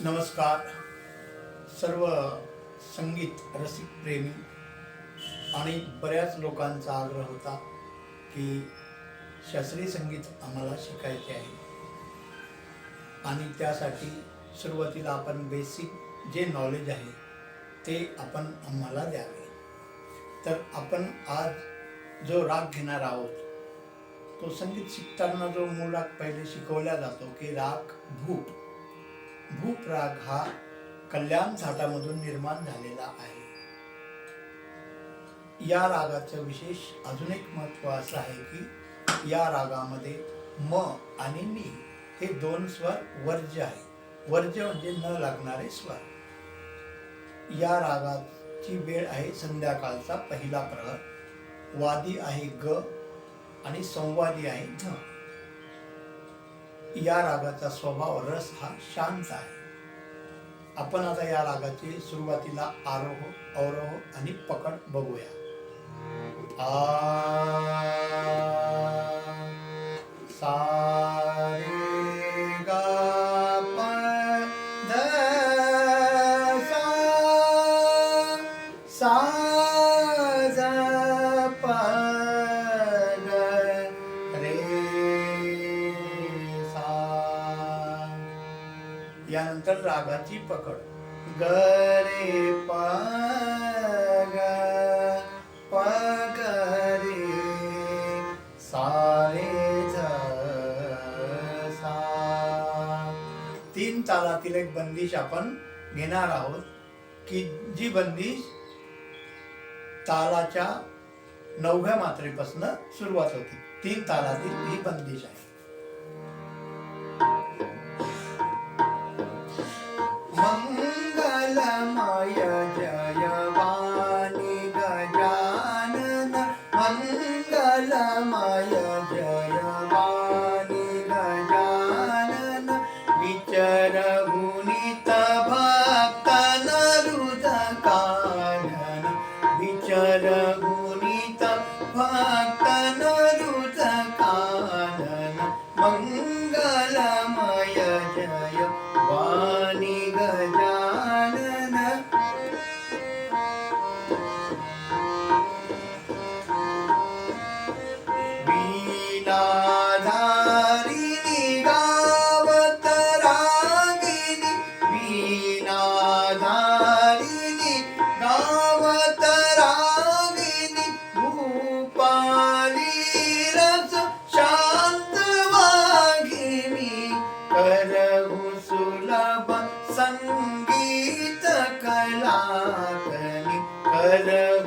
नमस्कार. सर्व संगीत रसिक प्रेमी आणि बऱ्याच लोकांचा आग्रह होता की शास्त्रीय संगीत आम्हाला शिकायचे आहे. आणि त्यासाठी सुरुवातीला आपण बेसिक जे नॉलेज आहे ते आपण आम्हाला द्यावे. तर आपण आज जो राग घेणार आहोत तो संगीत शिकताना जो मूळ राग पहिले शिकवला जातो की राग भूप भूप्राग हा कल्याण झाटामधून निर्माण झालेला आहे. या रागाचं विशेष अजून एक महत्त्व असं आहे की या रागामध्ये म आणि नी हे दोन स्वर वर्ज्य आहे वर्ज्य म्हणजे न लागणारे स्वर. या रागाची वेळ आहे संध्याकाळचा पहिला प्रहर. वादी आहे ग आणि संवादी आहे ध या रागाचा स्वभाव रस हा शांत आहे. आपण आता या रागाची सुरुवातीला आरोह अवरोह आणि पकड बघूया. आ सा सा रागाची पकड. गरे रे प सा तीन तालातील एक बंदिश आपण घेणार आहोत की जी बंदिश तालाच्या नवव्या मात्रेपासून सुरुवात होती. तीन तालातील ही बंदिश आहे. yeah. वीणाधारिणी गावत रागिनी भूपाली रस शांत वाघिनी करहु सुलभ संगीत कलाकनी करहु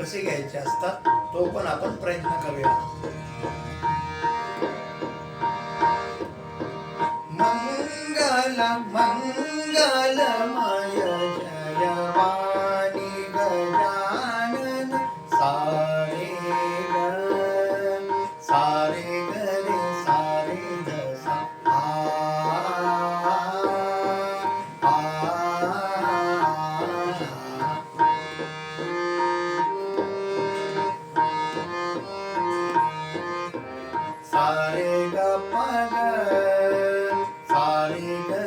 कसे घ्यायचे असतात तो पण आपण प्रयत्न करूया. मंगल मंग सारे ग सारे ग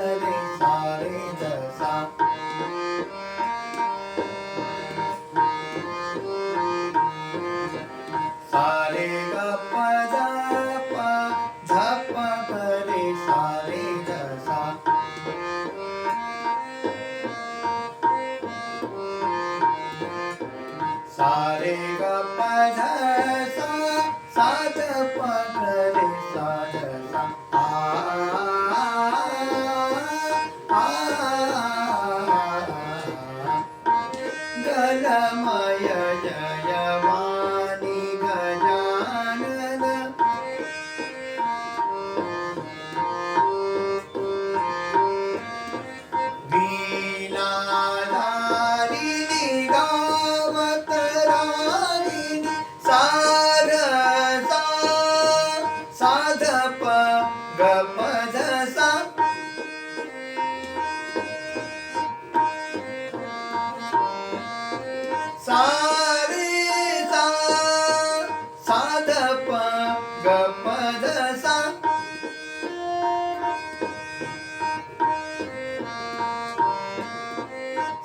सारे ग रे सारे ग सा सारे ग गलमय जय वाणी गजानन वीणाधारिणी गावत राणी सारे सा साध प ग प ध सा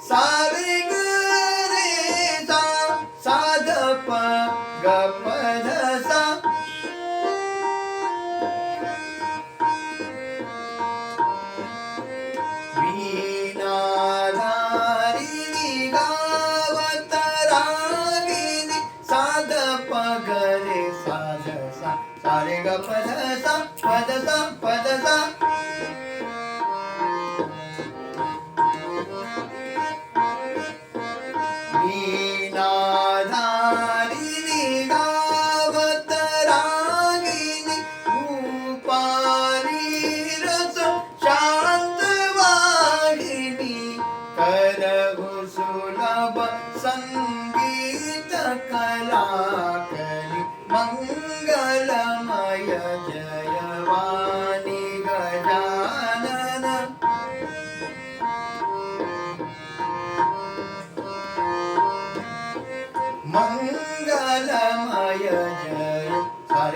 सारे सारे ग पद सा पद सा पद सा वीणाधारिणी गावत रागिनी भूपाली रस शांत वाहिनी कर सुलभ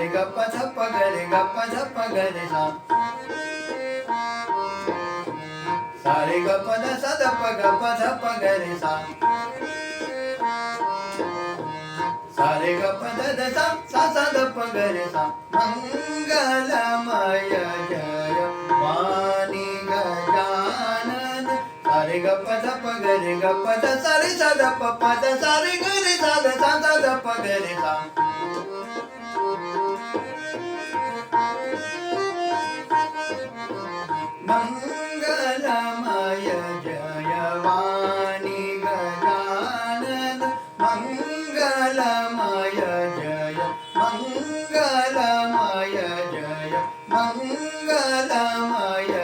सारे गप्प झप्प गरे गप्प झप्प गरे सा सारे गप्प ध सा गप्प झप्प गरे सा सारे गप्प ध सा सा सा गरे सा मंगलमय जय मानी गजानन सारे गप्प झप्प गरे गप्प ध सारे सा धप्प पद सारे गरे सा ध सा सा गरे सा मङ्गलमय माय गजानन मङ्गलमय जय मङ्गलमय जय मङ्गलमय